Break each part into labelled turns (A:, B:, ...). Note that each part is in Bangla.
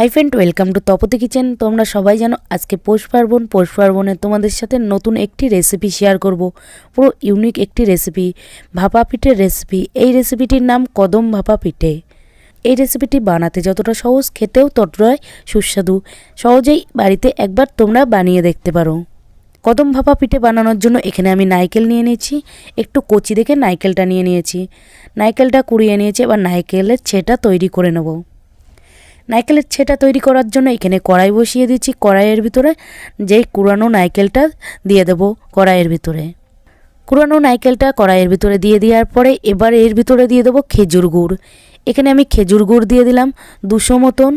A: Hi friend welcome to Tapati kitchen তোমরা সবাই জানো আজকে পৌষ পার্বণ। পৌষ পার্বণে তোমাদের সাথে নতুন একটি রেসিপি শেয়ার করব। পুরো ইউনিক একটি রেসিপি ভাপা পিঠের রেসিপি এই রেসিপিটির নাম কদম ভাপা পিঠে। এই রেসিপিটি বানাতে যতটা সহজ, খেতেও ততটাই সুস্বাদু। সহজেই বাড়িতে একবার তোমরা বানিয়ে দেখতে পারো। কদম ভাপা পিঠে বানানোর জন্য এখানে আমি নাইকেল নিয়ে নিয়েছি। একটু কচি দেখে নাইকেলটা নিয়ে নিয়েছি। নারকেলটা কুড়িয়ে নিয়েছি, এবার নাইকেলের ছেটা তৈরি করে নেব। নারকেলের ছেটা তৈরি করার জন্য এখানে কড়াই বসিয়ে দিচ্ছি। কড়াইয়ের ভিতরে যেই কুড়ানো নারকেলটা দিয়ে দেবো কড়াইয়ের ভিতরে। কুড়ানো নারকেলটা কড়াইয়ের ভিতরে দিয়ে দেওয়ার পরে এবার এর ভিতরে দিয়ে দেবো খেজুর গুড়। এখানে আমি খেজুর গুড় দিয়ে দিলাম দুশো মতন।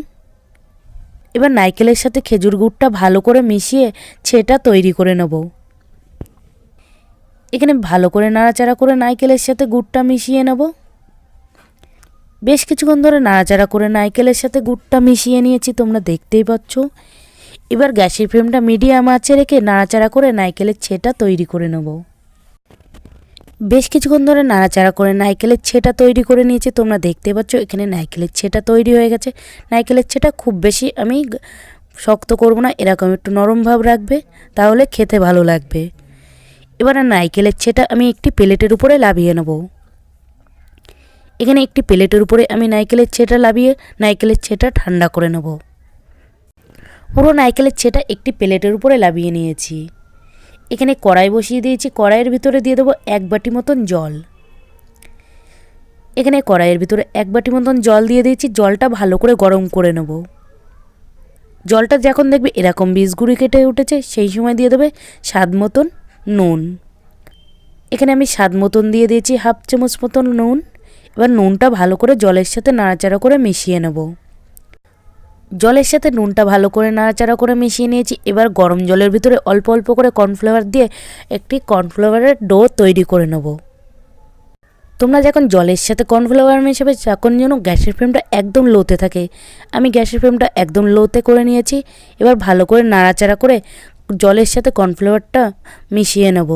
A: এবার নারকেলের সাথে খেজুর গুড়টা ভালো করে মিশিয়ে ছেটা তৈরি করে নেব। এখানে ভালো করে নাড়াচাড়া করে নারকেলের সাথে গুড়টা মিশিয়ে নেব। বেশ কিছুক্ষণ ধরে নাড়াচাড়া করে নারকেলের সাথে গুড়টা মিশিয়ে নিয়েছি, তোমরা দেখতেই পাচ্ছ। এবার গ্যাসের ফ্লেমটা মিডিয়াম আঁচে রেখে নাড়াচাড়া করে নারকেলের ছেটা তৈরি করে নেব। বেশ কিছুক্ষণ ধরে নাড়াচাড়া করে নারকেলের ছেটা তৈরি করে নিয়েছি, তোমরা দেখতে পাচ্ছ এখানে নারকেলের ছেটা তৈরি হয়ে গেছে। নারকেলের ছেটা খুব বেশি আমি শক্ত করব না, এরকম একটু নরম ভাব রাখবে, তাহলে খেতে ভালো লাগবে। এবার নারকেলের ছেটা আমি একটি প্লেটের উপরে লাভিয়ে নেব। এখানে একটি প্লেটের উপরে আমি নারকেলের ছেটা লাভিয়ে নারকেলের ছেটা ঠান্ডা করে নেব। পুরো নারকেলের ছেটা একটি প্লেটের উপরে লাভিয়ে নিয়েছি। এখানে কড়াই বসিয়ে দিয়েছি, কড়াইয়ের ভিতরে দিয়ে দেবো এক বাটি মতন জল। এখানে কড়াইয়ের ভিতরে এক বাটি মতন জল দিয়ে দিয়েছি, জলটা ভালো করে গরম করে নেব। জলটা যখন দেখবে এরকম বীজগুড়ি কেটে উঠেছে, সেই সময় দিয়ে দেবে স্বাদ মতন নুন। এখানে আমি স্বাদ মতন দিয়ে দিয়েছি, হাফ চামচ মতন নুন। এবার নুনটা ভালো করে জলের সাথে নাড়াচাড়া করে মিশিয়ে নেব। জলের সাথে নুনটা ভালো করে নাড়াচাড়া করে মিশিয়ে নিয়েছি। এবার গরম জলের ভিতরে অল্প অল্প করে কর্নফ্লাওয়ার দিয়ে একটি কর্নফ্লাওয়ারের ডো তৈরি করে নেব। তোমরা যখন জলের সাথে কর্নফ্লাওয়ার মেশাবে, তখন যেন গ্যাসের ফ্লেমটা একদম লোতে থাকে। আমি গ্যাসের ফ্লেমটা একদম লোতে করে নিয়েছি। এবার ভালো করে নাড়াচাড়া করে জলের সাথে কর্নফ্লাওয়ারটা মিশিয়ে নেব।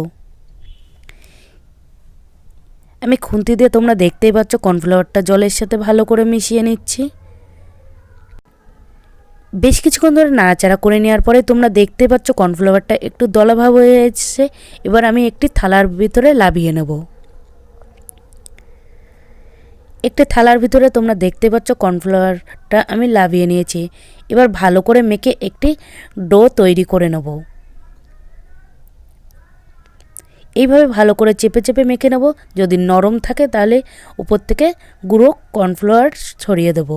A: আমি খুন্তি দিয়ে তোমরা দেখতেই পাচ্ছ কর্নফ্লাওয়ারটা জলের সাথে ভালো করে মিশিয়ে নিচ্ছি। বেশ কিছুক্ষণ ধরে নাড়াচাড়া করে নেওয়ার পরে তোমরা দেখতে পাচ্ছ কর্নফ্লাওয়ারটা একটু দলাভাব হয়ে এসছে। এবার আমি একটি থালার ভিতরে লাভিয়ে নেব। একটি থালার ভিতরে তোমরা দেখতে পাচ্ছ কর্নফ্লাওয়ারটা আমি লাভিয়ে নিয়েছি। এবার ভালো করে মেখে একটি ডো তৈরি করে নেব। এইভাবে ভালো করে চেপে চেপে মেখে নেব। যদি নরম থাকে তাহলে উপর থেকে গুঁড়ো কর্নফ্লাওয়ার ছড়িয়ে দেব।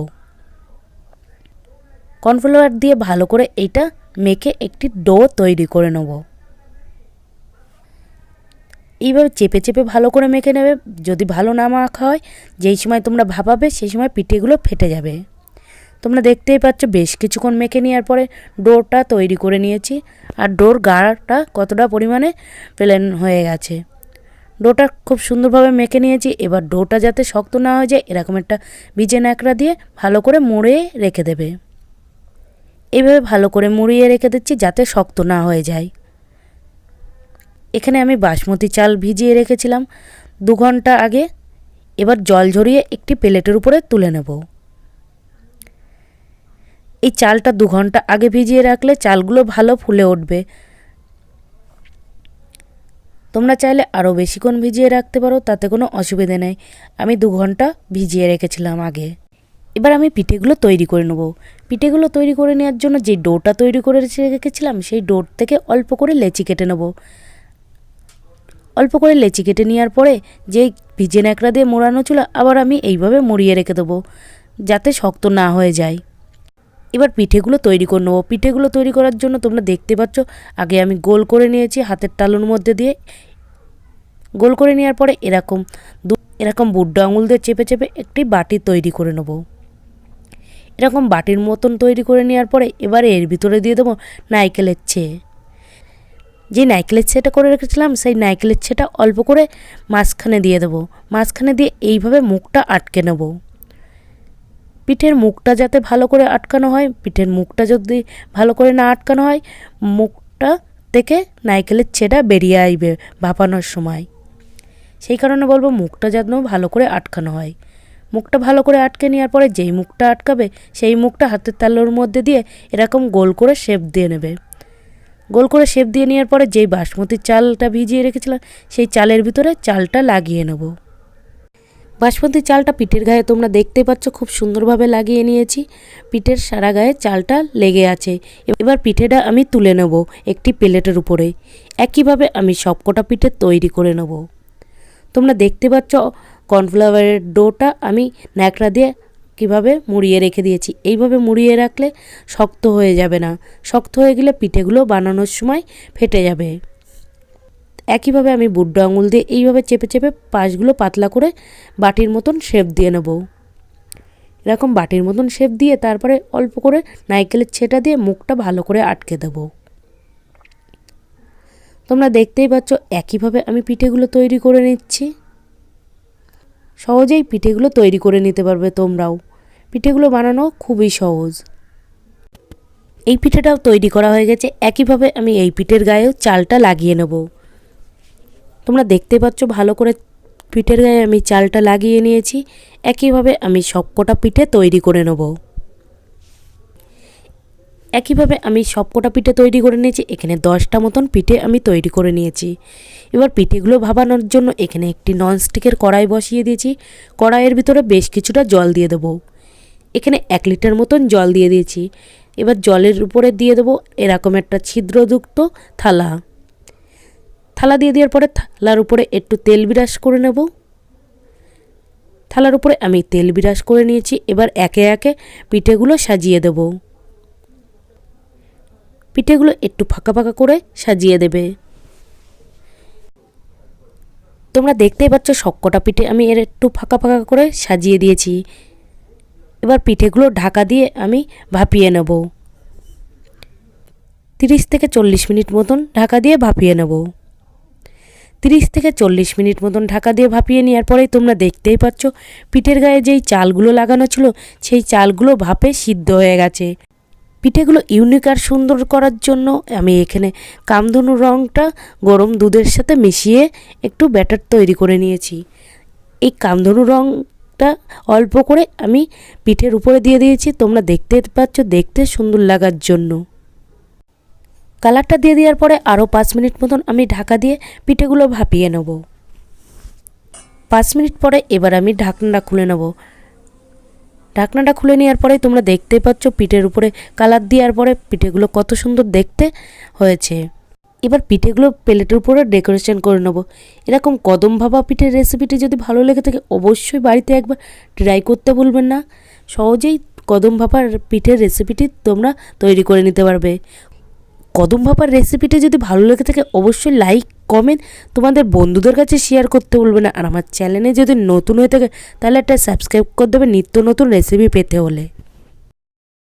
A: কর্নফ্লাওয়ার দিয়ে ভালো করে এইটা মেখে একটি ডো তৈরি করে নেব। এইভাবে চেপে চেপে ভালো করে মেখে নেবে। যদি ভালো না মাখা হয়, যেই সময় তোমরা ভাপাবে, সেই সময় পিঠেগুলো ফেটে যাবে। তোমরা দেখতেই পাচ্ছ বেশ কিছুক্ষণ মেখে নেওয়ার পরে ডোরটা তৈরি করে নিয়েছি। আর ডোর গাঢ়টা কতটা পরিমাণে প্লেন হয়ে গেছে। ডোটা খুব সুন্দরভাবে মেখে নিয়েছি। এবার ডোটা যাতে শক্ত না হয়ে যায়, এরকম একটা বীজে ন্যাকড়া দিয়ে ভালো করে মুড়িয়ে রেখে দেবে। এইভাবে ভালো করে মুড়িয়ে রেখে দিচ্ছি যাতে শক্ত না হয়ে যায়। এখানে আমি বাসমতি চাল ভিজিয়ে রেখেছিলাম। দু ঘণ্টা আগে। এবার জল ঝরিয়ে একটি প্লেটের উপরে তুলে নেব। এই চালটা দু ঘণ্টা আগে ভিজিয়ে রাখলে চালগুলো ভালো ফুলে উঠবে। তোমরা চাইলে আরও বেশিক্ষণ ভিজিয়ে রাখতে পারো, তাতে কোনো অসুবিধে নেই। আমি দু ঘণ্টা ভিজিয়ে রেখেছিলাম আগে। এবার আমি পিঠেগুলো তৈরি করে নেব। পিঠেগুলো তৈরি করে নেওয়ার জন্য যে ডোটা তৈরি করে রেখেছিলাম, সেই ডোর থেকে অল্প করে লেচি কেটে নেব। অল্প করে লেচি কেটে নেওয়ার পরে যে ভিজে ন্যাকড়া দিয়ে মোড়ানো ছিল, আবার আমি এইভাবে মুড়িয়ে রেখে দেবো, যাতে শক্ত না হয়ে যায়। এবার পিঠেগুলো তৈরি করে। নেব পিঠেগুলো তৈরি করার জন্য তোমরা দেখতে পাচ্ছ, আগে আমি গোল করে নিয়েছি হাতের তালুর মধ্যে দিয়ে। গোল করে নেওয়ার পরে এরকম দু, এরকম বুড্ডো আঙুল দিয়ে চেপে চেপে একটি বাটি তৈরি করে নেব। এরকম বাটির মতন তৈরি করে নেওয়ার পরে এবারে এর ভিতরে দিয়ে দেবো নাইকেলের ছেয়ে যে নাইকেলের ছেটা করে রেখেছিলাম, সেই নাইকেলের ছেটা অল্প করে মাঝখানে দিয়ে দেবো। মাঝখানে দিয়ে এইভাবে মুখটা আটকে নেব। পিঠের মুখটা যাতে ভালো করে আটকানো হয়, পিঠের মুখটা যদি ভালো করে না আটকানো হয়, মুখটা থেকে নাইকেলের ছেটা বেরিয়ে আসবে ভাপানোর সময়। সেই কারণে বলব মুখটা যেন ভালো করে আটকানো হয়। মুখটা ভালো করে আটকে নেওয়ার পরে যেই মুখটা আটকাবে, সেই মুখটা হাতের তালুর মধ্যে দিয়ে এরকম গোল করে শেপ দিয়ে নেবে। গোল করে শেপ দিয়ে নেওয়ার পরে যেই বাসমতি চালটা ভিজিয়ে রেখেছিলাম, সেই চালের ভিতরে চালটা লাগিয়ে নেব। বাসমতি চালটা পিঠের গায়ে তোমরা দেখতে পাচ্ছ, খুব সুন্দরভাবে লাগিয়ে নিয়েছি। পিঠের সারা গায়ে চালটা লেগে আছে। এবার পিঠেটা আমি তুলে নেব একটি প্লেটের উপরে। একইভাবে আমি সবকটা পিঠে তৈরি করে নেব। তোমরা দেখতে পাচ্ছ, কর্নফ্লাওয়ারের ডোটা আমি ন্যাকড়া দিয়ে কীভাবে মুড়িয়ে রেখে দিয়েছি। এইভাবে মুড়িয়ে রাখলে শক্ত হয়ে যাবে না। শক্ত হয়ে গেলে পিঠেগুলো বানানোর সময় ফেটে যাবে। একইভাবে আমি বুড্ডো আঙুল দিয়ে এইভাবে চেপে চেপে পাশগুলো পাতলা করে বাটির মতন শেপ দিয়ে নেব। এরকম বাটির মতন শেপ দিয়ে তারপরে অল্প করে নাইকেলের ছেটা দিয়ে মুখটা ভালো করে আটকে দেব। তোমরা দেখতেই পাচ্ছ একইভাবে আমি পিঠেগুলো তৈরি করে নিচ্ছি। সহজেই পিঠেগুলো তৈরি করে নিতে পারবে তোমরাও। পিঠেগুলো বানানো খুবই সহজ। এই পিঠেটাও তৈরি করা হয়ে গেছে। একইভাবে আমি এই পিঠের গায়েও চালটা লাগিয়ে নেব। তোমরা দেখতে পাচ্ছ ভালো করে পিঠের গায়ে আমি চালটা লাগিয়ে নিয়েছি। একইভাবে আমি সবকটা পিঠে তৈরি করে নেব। একইভাবে আমি সবকটা পিঠে তৈরি করে নিয়েছি। এখানে দশটা মতন পিঠে আমি তৈরি করে নিয়েছি। এবার পিঠেগুলো ভাবানোর জন্য এখানে একটি ননস্টিকের কড়াই বসিয়ে দিয়েছি। কড়াইয়ের ভিতরে বেশ কিছুটা জল দিয়ে দেবো। এখানে এক লিটার মতন জল দিয়ে দিয়েছি। এবার জলের উপরে দিয়ে দেবো এরকম একটা ছিদ্রযুক্ত থালা। থালা দিয়ে দেওয়ার পরে থালার উপরে একটু তেল বিরাস করে নেব। থালার উপরে আমি তেল বিরাস করে নিয়েছি। এবার একে একে পিঠেগুলো সাজিয়ে দেব। পিঠেগুলো একটু ফাঁকা ফাঁকা করে সাজিয়ে দেবে। তোমরা দেখতেই পাচ্ছ সবকটা পিঠে আমি এর একটু ফাঁকা ফাঁকা করে সাজিয়ে দিয়েছি। এবার পিঠেগুলো ঢাকা দিয়ে আমি ভাপিয়ে নেব। তিরিশ থেকে চল্লিশ মিনিট মতন ঢাকা দিয়ে ভাপিয়ে নেব। তিরিশ থেকে চল্লিশ মিনিট মতন ঢাকা দিয়ে ভাপিয়ে নেওয়ার পরেই তোমরা দেখতেই পাচ্ছ, পিঠের গায়ে যেই চালগুলো লাগানো ছিল, সেই চালগুলো ভাপে সিদ্ধ হয়ে গেছে। পিঠেগুলো ইউনিক আর সুন্দর করার জন্য আমি এখানে কামধনু রঙটা গরম দুধের সাথে মিশিয়ে একটু ব্যাটার তৈরি করে নিয়েছি। এই কামধনু রঙটা অল্প করে আমি পিঠের উপরে দিয়ে দিয়েছি, তোমরা দেখতে পাচ্ছ, দেখতে সুন্দর লাগার জন্য। কালারটা দিয়ে দেওয়ার পরে আরও পাঁচ মিনিট মতন আমি ঢাকা দিয়ে পিঠেগুলো ভাপিয়ে নেব। পাঁচ মিনিট পরে এবার আমি ঢাকনাটা খুলে নেব। ঢাকনাটা খুলে নেওয়ার পরে তোমরা দেখতে পাচ্ছ পিঠের উপরে কালার দেওয়ার পরে পিঠেগুলো কত সুন্দর দেখতে হয়েছে। এবার পিঠেগুলো প্লেটের উপরে ডেকোরেশন করে নেব। এরকম কদম ভাবা পিঠের রেসিপিটি যদি ভালো লেগে থাকে অবশ্যই বাড়িতে একবার ট্রাই করতে ভুলবেন না। সহজেই কদম ভাপার পিঠের রেসিপিটি তোমরা তৈরি করে নিতে পারবে। কদম ভাপার রেসিপিটা যদি ভালো লেগে থাকে, অবশ্যই লাইক কমেন্ট তোমাদের বন্ধুদের কাছে শেয়ার করতে বলবে না। আর আমার চ্যানেলে যদি নতুন হয়ে থাকে, তাহলে একটা সাবস্ক্রাইব করে দেবে নিত্য নতুন রেসিপি পেতে হলে।